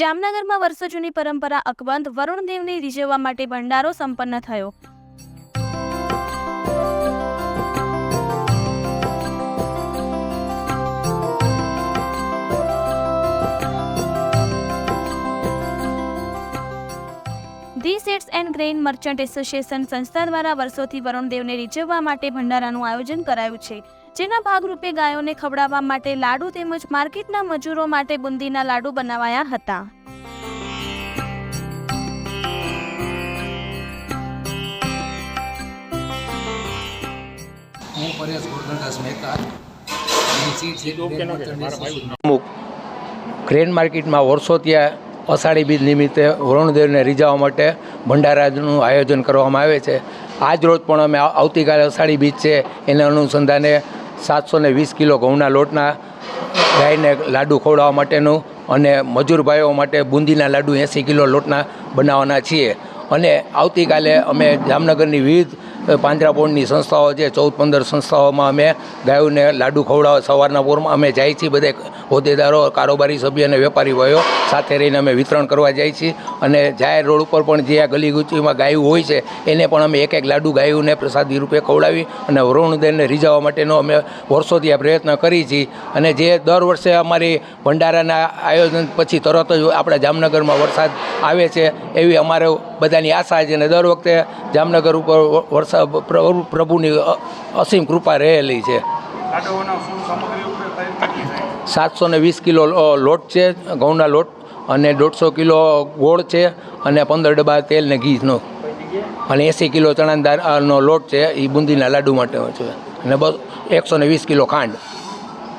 જામનગરમાં વર્ષો જૂની પરંપરા અકબંધ વરુણદેવને રીઝવવા માટે ભંડારો સંપન્ન થયો. The seeds and grain merchant association સંસ્થા દ્વારા વર્ષોથી વરુણદેવને રીઝવવા માટે ભંડારાનું આયોજન કરાયું છે. જેના ભાગરૂપે ગાયોને ખવડાવવા માટે લાડુ તેમજ માર્કેટના મજૂરો માટે બુંદીના લાડુ બનાવાયા હતા. હું પરેશ ગોરધનદાસ મહેતા. ગ્રેન અમુક ગ્રેન માર્કેટમાં વર્ષો ત્યાં અષાઢી બીજ નિમિત્તે વરુણદેવને રીઝાવવા માટે ભંડારાનું આયોજન કરવામાં આવે છે. આજ રોજ પણ અમે આવ- આવતીકાલે અષાઢી બીજ છે. એને અનુસંધાને સાતસો ને વીસ કિલો ઘઉંના લોટના ગાયને લાડુ ખવડાવવા માટેનું અને મજૂર ભાઈઓ માટે બુંદીના લાડુ એંસી કિલો લોટના બનાવવાના છીએ. અને આવતીકાલે અમે જામનગરની વિવિધ પાંજરાપોળની સંસ્થાઓ છે ચૌદ પંદર સંસ્થાઓમાં અમે ગાયોને લાડુ ખવડાવવા સવારના પોરમાં અમે જાય છીએ, બધે હોદ્દેદારો, કારોબારી સભ્ય અને વેપારી ભાઈઓ સાથે રહીને અમે વિતરણ કરવા જઈએ છીએ. અને જાહેર રોડ ઉપર પણ જે આ ગલીગુચીમાં ગાયું હોય છે, એને પણ અમે એક એક લાડુ ગાયુંને પ્રસાદી રૂપે ખવડાવી અને વરુણદેવને રીઝાવવા માટેનો અમે વર્ષોથી આ પ્રયત્ન કરીએ છીએ. અને જે દર વર્ષે અમારી ભંડારાના આયોજન પછી તરત જ આપણા જામનગરમાં વરસાદ આવે છે, એવી અમારે બધાની આશા છે. અને દર વખતે જામનગર ઉપર વરસાદ પ્ર- પ્રભુની અસીમ કૃપા રહેલી છે. સાતસો ને વીસ કિલો લોટ છે, ઘઉંના લોટ અને દોઢસો કિલો ગોળ છે અને પંદર ડબ્બા તેલ ને ઘીનો અને એંસી કિલો ચણાની દાળનો લોટ છે એ બુંદીના લાડુ માટે છે. અને બસ એકસો ને વીસ કિલો ખાંડ.